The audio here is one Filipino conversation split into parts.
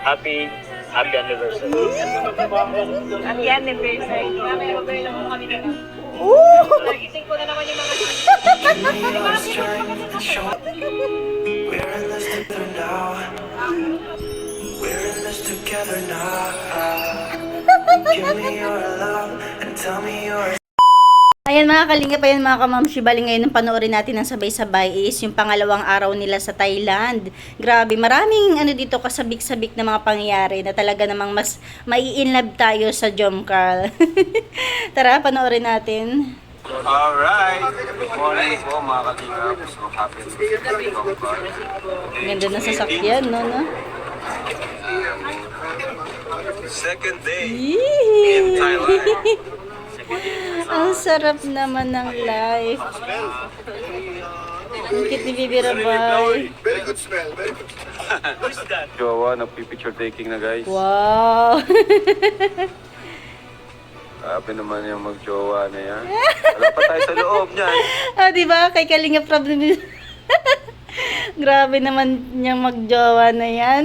happy, happy anniversary. Happy anniversary. Mamaya mag-girl po kami na lang. Nagising ko na naman yung mga We're in this together now. We're in this together now. Give me your love and tell me your Ayan mga kalingap, ayan mga kamamshi, bali ngayon ang panoorin natin ng sabay-sabay is yung pangalawang araw nila sa Thailand. Grabe, maraming ano dito kasabik-sabik na mga pangyayari na talaga namang mas mai-inlove tayo sa Jomcarl. Tara, panoorin natin. Alright! Good morning po mga kalingap. So happy to see you Ganda na sasakyan, no? no? Second day in Thailand. Ang sarap naman ng life. Ang cute ni Bibi Rabay. Very good smell. Very good. Jowa, nagpipicture taking na guys. Wow! Grabe naman yung magjowa na yan. Wala pa tayo sa loob niyan. ah, di ba? Kay Kalinga problem yun. Grabe naman niyang magjowa na yan.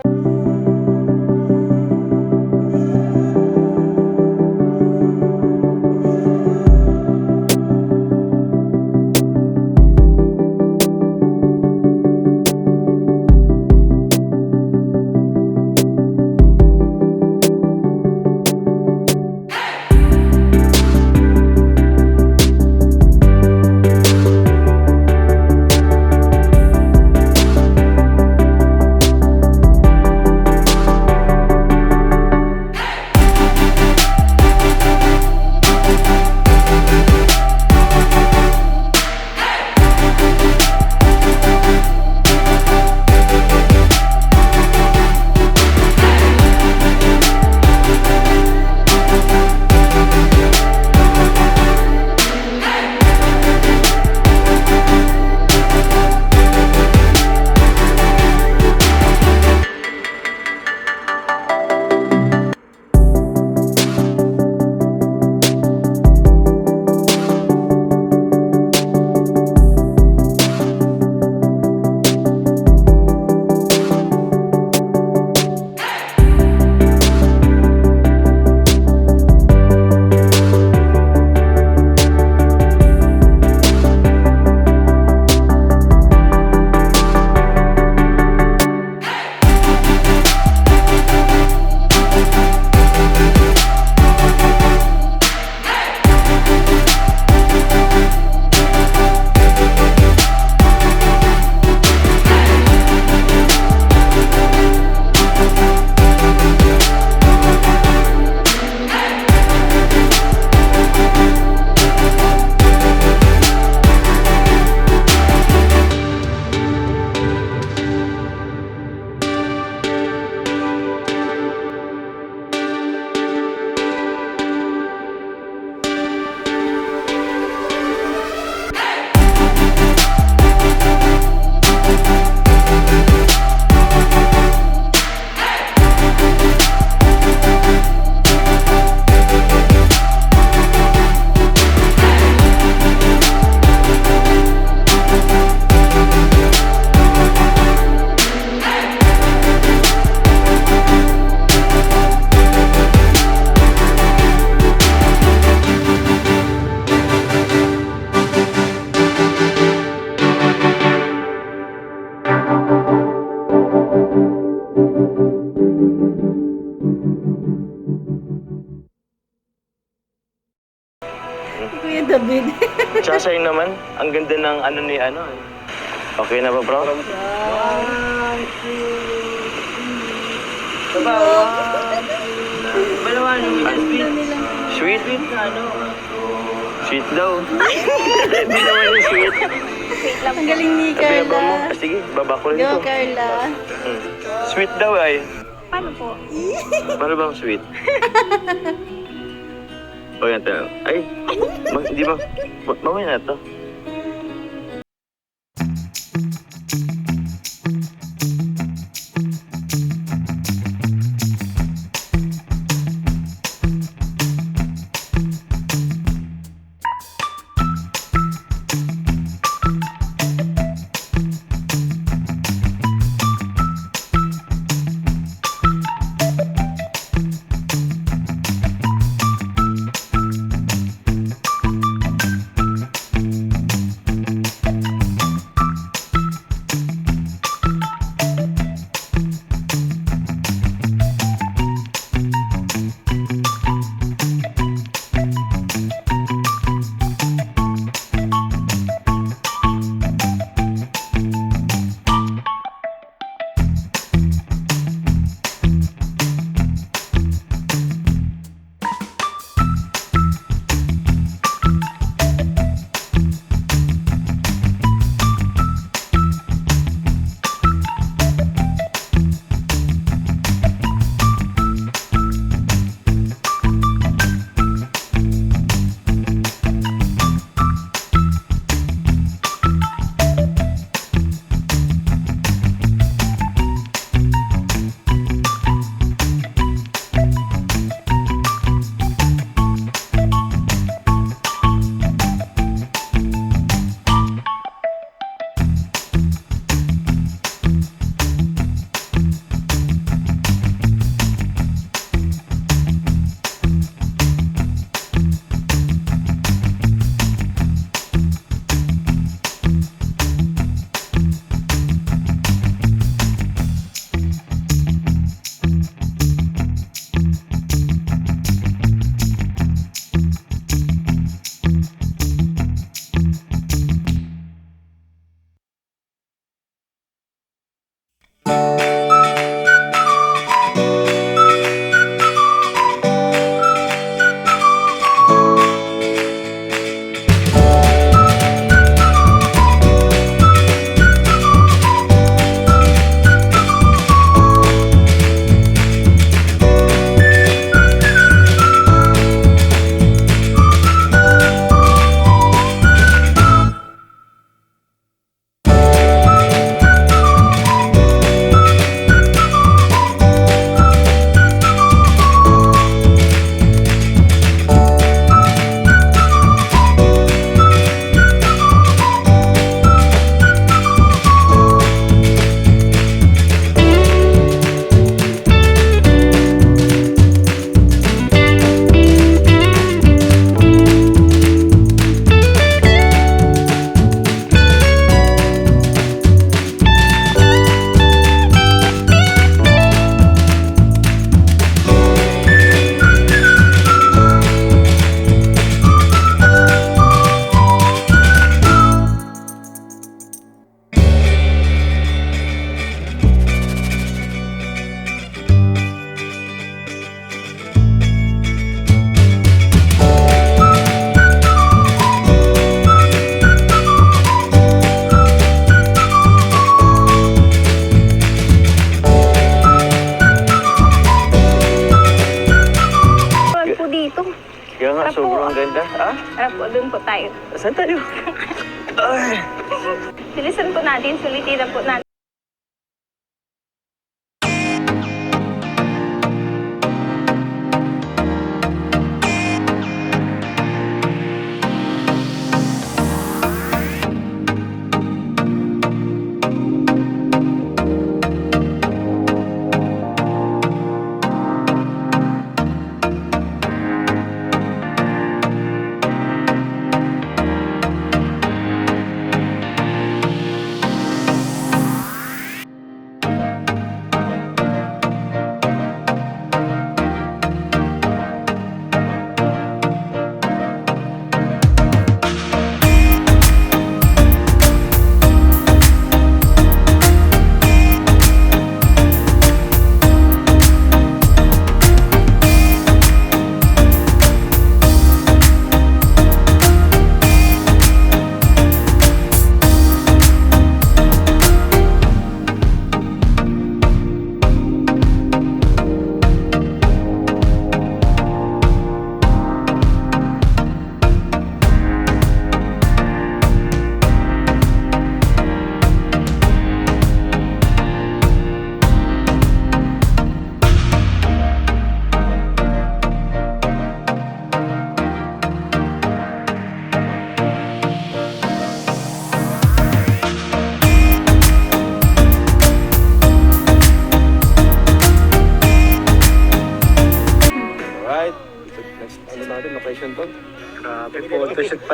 ng ano ni ano. eh. Okay na ba bro? Sweet? Sweet? Sweet daw. Hindi naman yung sweet. Ang galing ni Sabi ba mo? Carla. Ah, sige, baba ko rin Go. Carla. Hmm. Sweet daw ay. Paano po? Paano bang sweet? O yan tayo. Ay, mag, di ba? ma- Mamaya na to.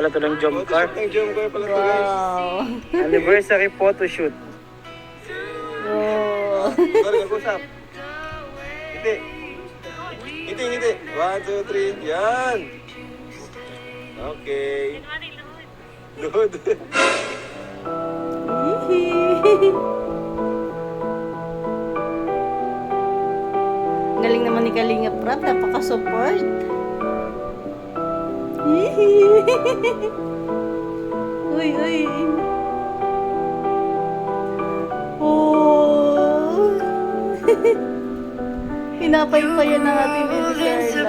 Pala to ng jump car. Ang jump car pala to guys. Wow. Anniversary photoshoot. Oh. Sorry, nag-usap. Ngiti. Ngiti, ngiti. One, two, three. Yan. Okay. Good. Galing naman ni Kalinga Prab, napaka-support. Uy, uy. Oh. Pinapaypayan ng ating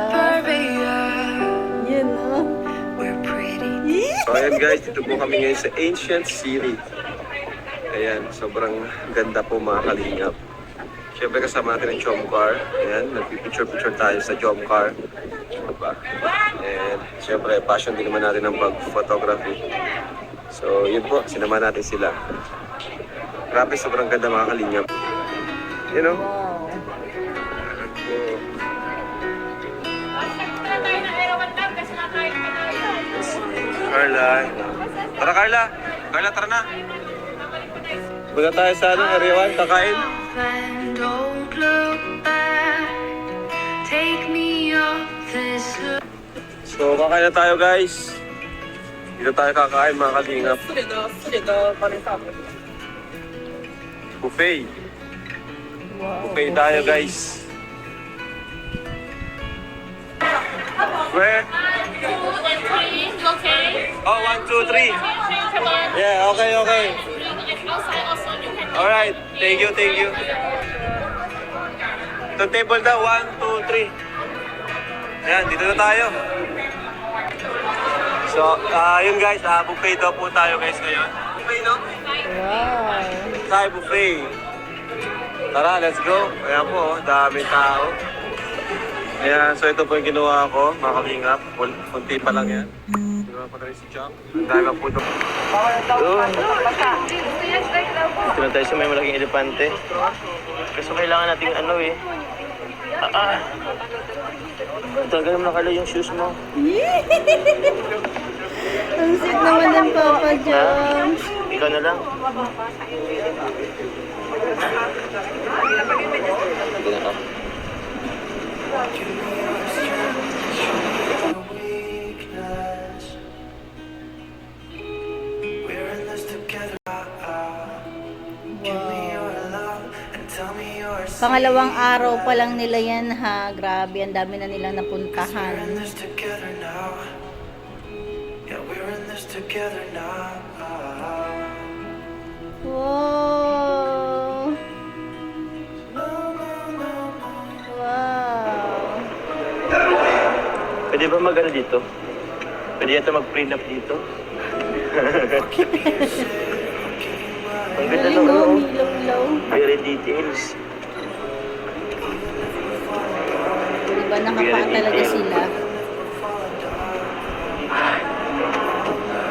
Carla. Yan, oh. So ayan guys, dito po kami ngayon sa Ancient City. Ayan, sobrang ganda po mga kalingap. Siyempre kasama natin ang Jom Car. Ayan, nagpipicture-picture tayo sa Jom Car. Diba? And siyempre, passion din naman natin ng pag-photography. So yun po, sinama natin sila. Grabe, sobrang ganda mga kalingap. You know? Carla. Tara Carla. Carla, tara na. Punta tayo sa ano, Area 1, kakain. Don't look back. Take me off this So, kakain na tayo guys. Dito tayo kakain mga kalingap. Buffet. Buffet tayo guys. Where? Oh, one, two, three. Yeah, okay, okay. Alright, thank you, thank you. Ito table daw, one, two, three. Ayan, dito na tayo. So, ah yun guys, ah buffet daw po tayo guys ngayon. Buffet, no? Wow. Thai buffet. Tara, let's go. Ayan po, oh, daming tao. Ayan, so ito po yung ginawa ko, mga kalingap. Kun- Kunti pa lang yan. Ginawa na rin si Chang. Ang dami po ito. Doon. Ito na tayo sa may malaking elepante. Kaso kailangan nating ano eh. Ah, ah. Tagal mo nakala yung shoes mo. Ang sweet naman ng Papa Jones. Ikaw na lang. Ito na ka. Pangalawang araw pa lang nila yan ha. Grabe, ang dami na nilang napuntahan. in this together now. Yeah, we're in this together now. Wow! Wow! Pwede ba mag dito? Pwede yata mag-prenup dito? Ang ganda Galing ng oh, ano. ilaw-ilaw. Very details. Diba nakapaan talaga sila?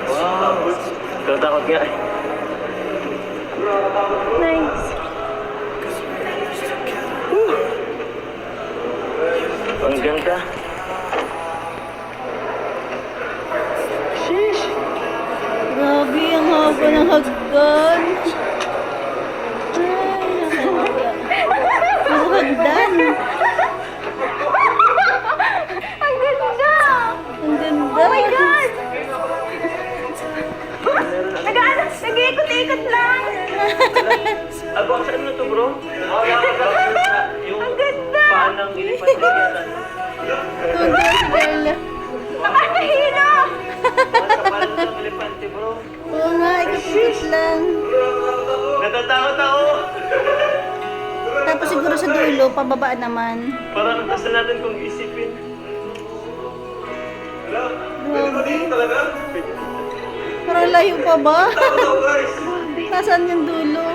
Wow! Tatakot nga eh. Nice. Ang ganda. Grabe, ang haba ng hagdan. Abo, saan na to bro? Yung Ang ganda! paan ng. Tundo si Carla. Nakakahilo! Sa paan ng elepante bro. Oo nga, ikot-ikot lang. Natatakot ako. Tapos siguro sa dulo, pababa naman. Parang gusto natin kung isipin. Grabe. Parang layo pa ba? Nasaan yung dulo?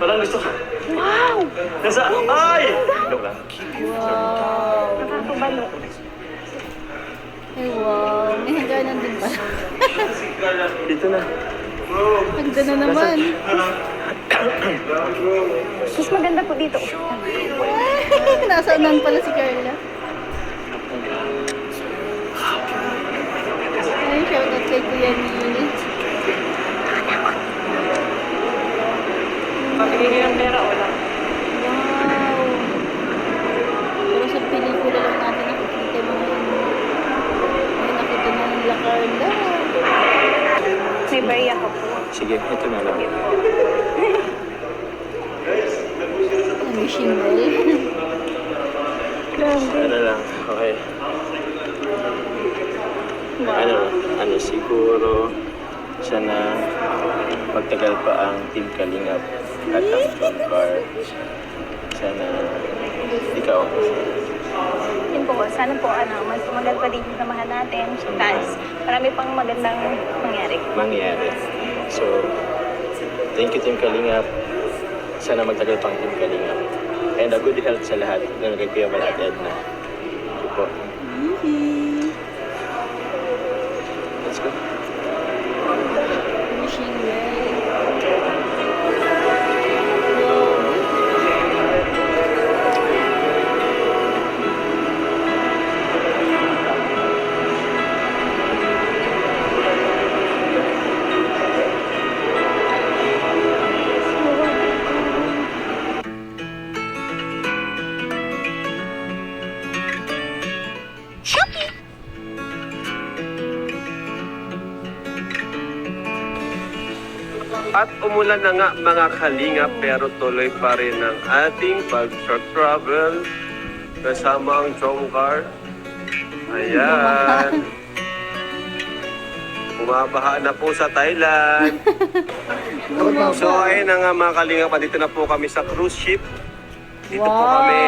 Parang gusto ka. Wow! Nasa, ay! Joke lang. Wow. Nakakabalo. Ay, wow. May hangganan din ba? Dito na. Hagdan na naman. Mas maganda po dito. Nasaanan pala si Carla. Ay, shoutout kay Kuya Neil. Pabigay ng pera, wala. Wow! Pero sa pelikula lang natin nakikita yung mga yun. Ay, nakita na nila Carla. May barya ka po. Sige, ito na lang. Ang machine bell. Ano lang, okay. Ano, ano siguro sana magtagal pa ang Team Kalingap at ang Car. Sana ikaw. Yun po, sana po ano, mas tumagal pa din yung samahan natin. Tapos marami pang magandang mangyari. mangyari. So, thank you Team Kalingap. Sana magtagal pang Team Kalingap. And a good health sa lahat Kuya Mal at Edna. Umulan na nga mga kalinga pero tuloy pa rin ang ating pag-truck travel kasama ang Chongkar. Ayan. Bumabaha na po sa Thailand. so ayun na nga mga kalinga, dito na po kami sa cruise ship. Dito po Wow. kami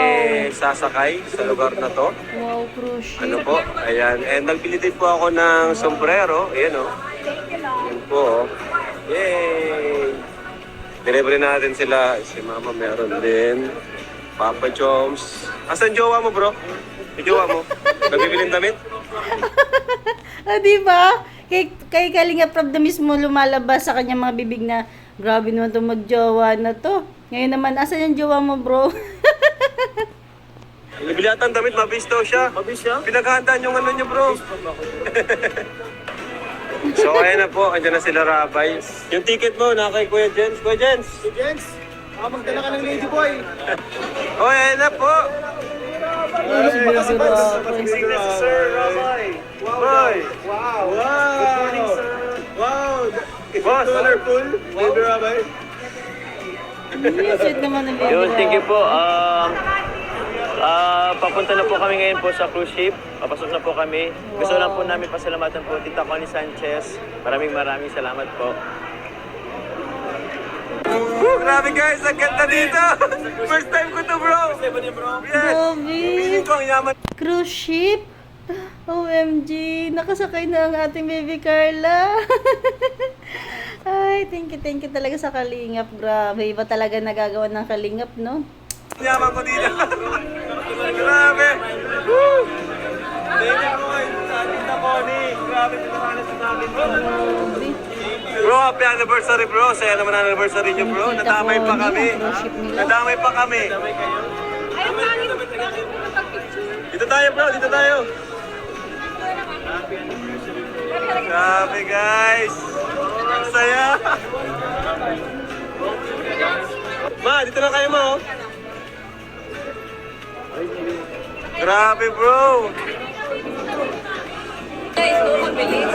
sasakay sa lugar na to. Wow, cruise ship. Ano po? Ayan. And nagbili din po ako ng sombrero. Ayan o. Ayan po. oh. Yay! Delivery natin sila. Si mama meron din. Papa Joms. Asan jowa mo bro? Yung jowa mo? Nagbibiling damit? Ah, di ba? Kay, kay Kalinga Prab na mismo lumalabas sa kanyang mga bibig na grabe naman itong magjowa na to. Ngayon naman, asan yung jowa mo, bro? Nabili ata ang damit, mabis daw siya. Mabis siya? Pinaghandaan yung ano niya bro. so ayan na po, andyan na sila Rabay. Yung ticket mo, na kay Kuya Jens. Kuya Jens! Jens, ah, magdala ka ng lady boy. Oh, ayan na po! Sing na si Sir Rabay. Wow. Boy! Wow. Wow. Good morning, sir. Wow. Boss! Colorful. Baby Rabay. Sweet naman ng baby. Yun, thank you po. Um, ah, papunta na po kami ngayon po sa cruise ship. Papasok na po kami. Gusto lang po namin pasalamatan po Tita Connie Sanchez. Maraming maraming salamat po. Woo, grabe guys, ang ganda dito! First time ko to bro! First time bro? Yes! Grabe. Feeling ko ang yaman. Cruise ship? OMG, nakasakay na ang ating baby Carla. Ay, thank you, thank you talaga sa Kalingap. Grabe, iba talaga nagagawa ng Kalingap, no? Yaman ko dito. grabe! Woo! Thank you po kay Tita Connie. Grabe, pinakalas sa namin bro. Happy anniversary bro. Saya naman anniversary niyo bro. Nadamay pa kami. Nadamay pa kami. Dito tayo bro, dito tayo. Grabe guys. Ang saya. Ma, dito na kayo ma oh. Grabe bro. Guys, go mabilis.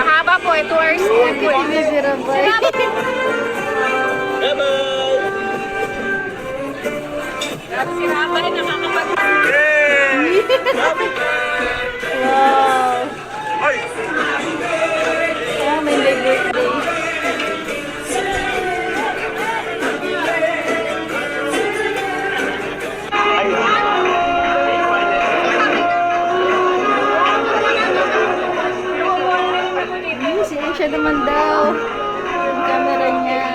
Mahaba po, 2 hours po. Baby Rabay. Bye-bye. Si Rama rin nakakapag... Yay! Wow. Ay! Ah, may may naman daw. Yung camera niya.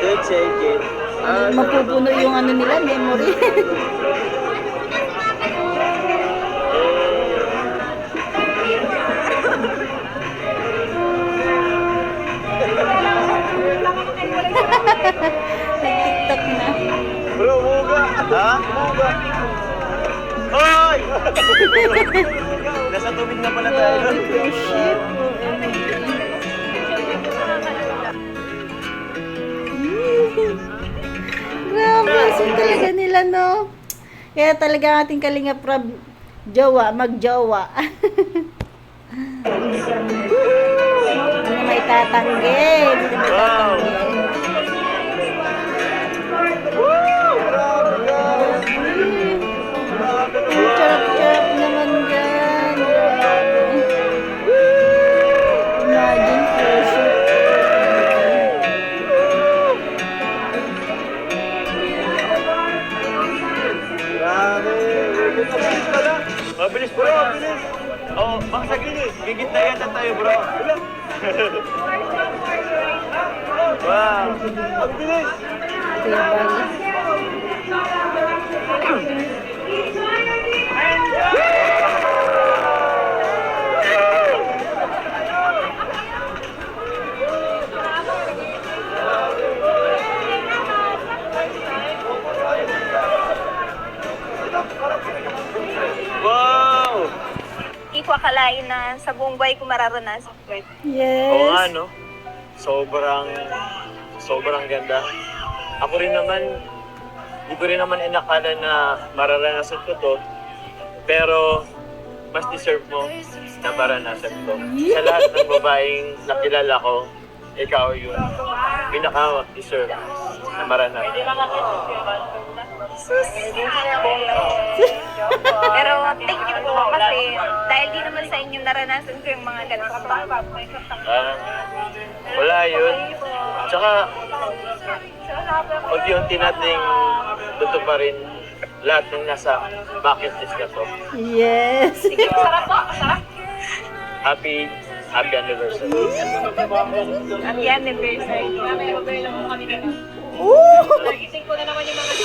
Good, take it. Mapupuno yung ano nila, memory. Nag-tiktok na. Bro, muga! Ha? Muga! Hoy! Nasa tubig na pala tayo. Cruise ship. OMG. Grabe, so talaga nila, no? Kaya talaga ang ating kalinga prab jowa, magjowa. Hindi na may tatanggi. Hindi na may tatanggi. Buhay ko mararanasan. Oo nga, Yes. no? Sobrang, sobrang ganda. Ako rin naman, hindi ko rin naman inakala na mararanasan ko to. Pero, mas deserve mo na maranasan to. Sa lahat ng babaeng nakilala ko, ikaw yung pinaka-deserve na maranasan. Pero thank you po kasi dahil di naman sa inyo naranasan ko yung mga ganito. Ah, wala yun. Tsaka, unti-unti nating tutuparin lahat ng nasa bucket list na to. Yes. Sarap po, sarap. Happy, happy anniversary. Happy anniversary. Lang po kami na. Nagising ko na naman yung mga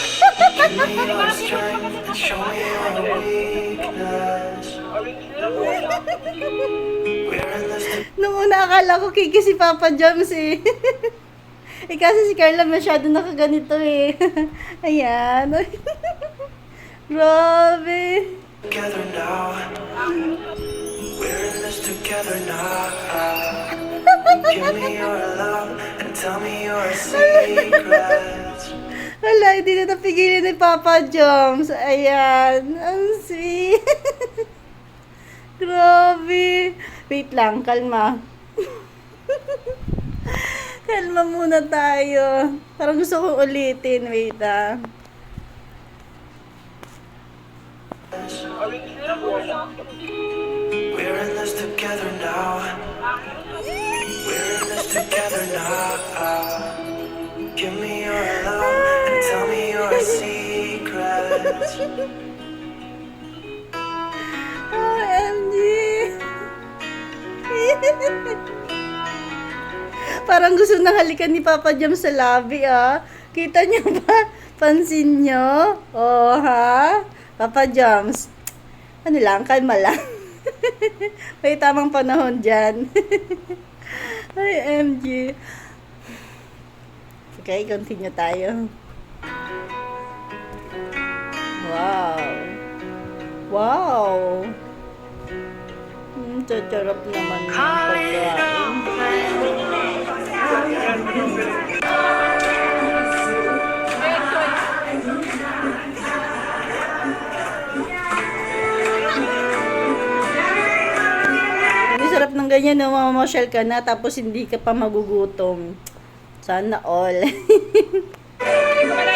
Nung una akala ko kiki si Papa Jams eh. eh kasi si Carla masyado nakaganito eh. Ayan. Grabe. together now. We're in this together now. Wala, hindi na napigilin ni Papa Joms. Ayan. Ang sweet. Grabe. Wait lang, kalma. kalma muna tayo. Parang gusto kong ulitin. Wait ah. We're in this together now. We're in this together now. Give me your love and tell me your secrets. Parang gusto nang halikan ni Papa Jam sa labi, ah. Kita niyo ba? Pansin niyo? Oh, ha? Papa Jams. Ano lang, kalma lang. May tamang panahon dyan. Ay, MG. Okay, continue tayo. Wow. Wow. Hmm, tsatsarap naman ng pagkain. ganyan, no? Mamamasyal ka na, tapos hindi ka pa magugutom. Sana all.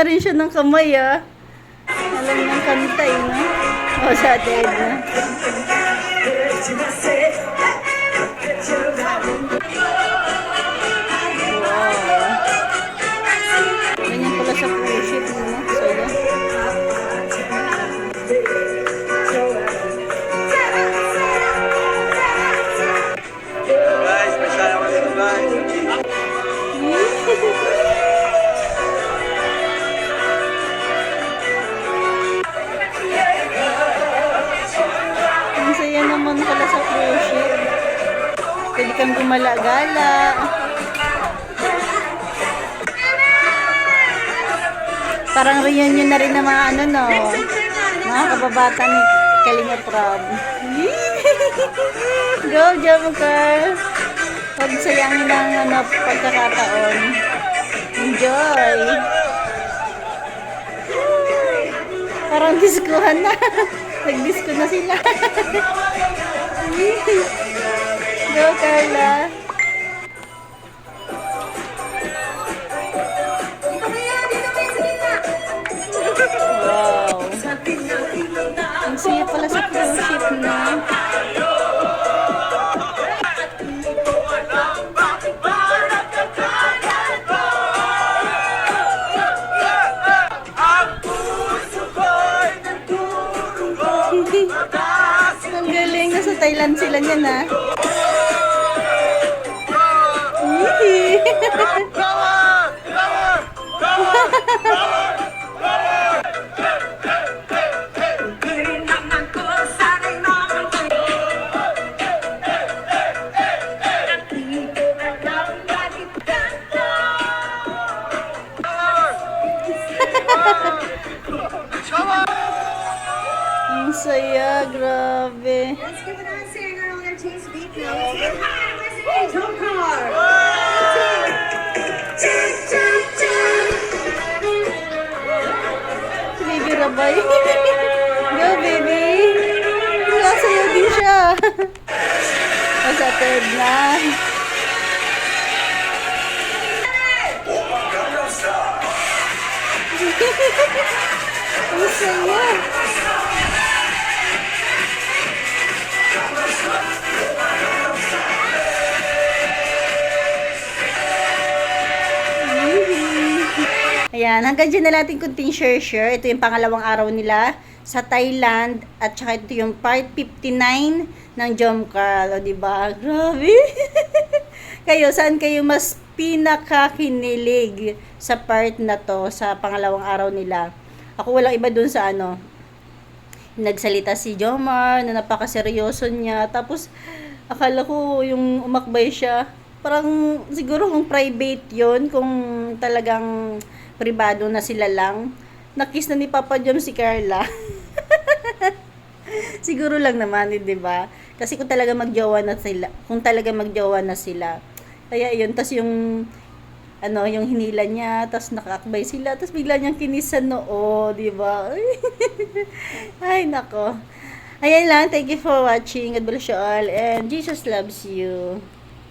na rin siya ng kamay, ah. Alam ng kanta, eh, no? O, sa dead na. Kang gumala-gala. Parang reunion na rin ng mga ano, no? Mga kababata ni Kalinga Prab. Go, Jamukar! Huwag sayangin ang ano, pagkakataon. Enjoy! Parang diskuhan na. Nag-disco na sila. Go, Carla. Wow. Ang saya pala sa cruise ship na. Ang galing, nasa Thailand sila niyan ah. Hanggang dyan na natin kunting share-share. Ito yung pangalawang araw nila sa Thailand. At saka ito yung part 59 ng Jomcar. O, diba? Grabe. kayo, saan kayo mas pinakakinilig sa part na to, sa pangalawang araw nila? Ako walang iba dun sa ano, nagsalita si Jomar na napakaseryoso niya. Tapos, akala ko yung umakbay siya, parang siguro kung private yon kung talagang privado na sila lang. Nakis na ni Papa Jom si Carla. siguro lang naman, eh, di ba? Kasi kung talaga magjowa na sila, kung talaga magjowa na sila. Kaya yun, tas yung ano, yung hinila niya, tas nakakbay sila, tas bigla niyang kinis sa noo, di ba? Ay, nako. Ayan lang, thank you for watching. God bless you all, and Jesus loves you.